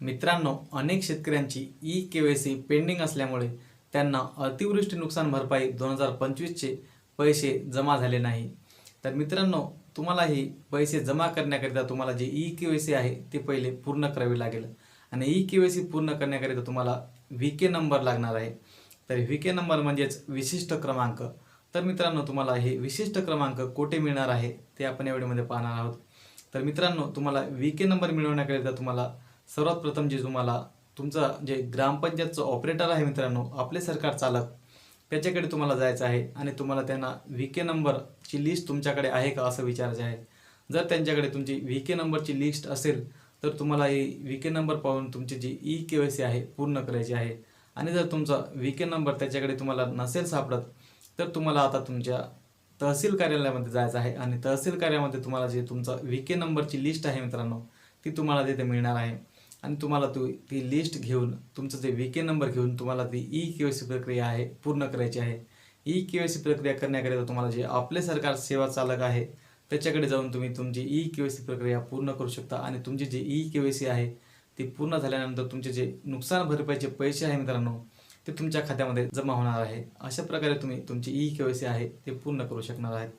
मित्रांनो अनेक शेतकऱ्यांची e K Y C pending असल्यामुळे त्यांना अतिवृष्टी नुकसान भरपाई दोन हजार पंचवीसचे पैसे जमा झाले नाही. तर मित्रांनो तुम्हाला हे पैसे जमा करण्याकरिता तुम्हाला जे ई के वाय सी आहे ते पहिले पूर्ण करावे लागेल. आणि ई के वाय सी पूर्ण करण्याकरिता तुम्हाला व्ही के नंबर लागणार आहे. तर व्ही के नंबर म्हणजेच विशिष्ट क्रमांक. तर मित्रांनो तुम्हाला हे विशिष्ट क्रमांक कोठे मिळणार आहे ते आपण या व्हिडिओमध्ये पाहणार आहोत. तर मित्रांनो तुम्हाला व्ही के नंबर मिळवण्याकरिता तुम्हाला सर्वात प्रथम जे तुम्हाला तुमचा जे ग्रामपंचायतचं ऑपरेटर आहे मित्रांनो आपले सरकार चालक त्याच्याकडे तुम्हाला जायचं आहे आणि तुम्हाला त्यांना व्ही के नंबरची लिस्ट तुमच्याकडे आहे का असं विचारायचं आहे. जर त्यांच्याकडे तुमची व्ही के नंबरची लिस्ट असेल तर तुम्हाला ही व्ही के नंबर पाहून तुमची जी ई के वाय सी आहे पूर्ण करायची आहे. आणि जर तुमचा व्ही के नंबर त्याच्याकडे तुम्हाला नसेल सापडत तर तुम्हाला आता तुमच्या तहसील कार्यालयामध्ये जायचं आहे. आणि तहसील कार्यामध्ये तुम्हाला जे तुमचा व्ही के नंबरची लिस्ट आहे मित्रांनो ती तुम्हाला तिथे मिळणार आहे. आणि तुम्हाला तो ती लिस्ट घेऊन तुमचं जे व्ही के नंबर घेऊन तुम्हाला ती ई के वाय सी प्रक्रिया आहे पूर्ण करायची आहे. ई के वाय सी प्रक्रिया करण्याकरिता तुम्हाला जे आपले सरकार सेवा चालक आहे त्याच्याकडे जाऊन तुम्ही तुमची ई के वाय सी प्रक्रिया पूर्ण करू शकता. आणि तुमची जी ई के वाय सी आहे ती पूर्ण झाल्यानंतर तुमचे जे नुकसान भरपाईचे पैसे आहे मित्रांनो ते तुमच्या खात्यामध्ये जमा होणार आहे. अशा प्रकारे तुम्ही तुमची ई के वाय सी आहे ते पूर्ण करू शकणार आहेत.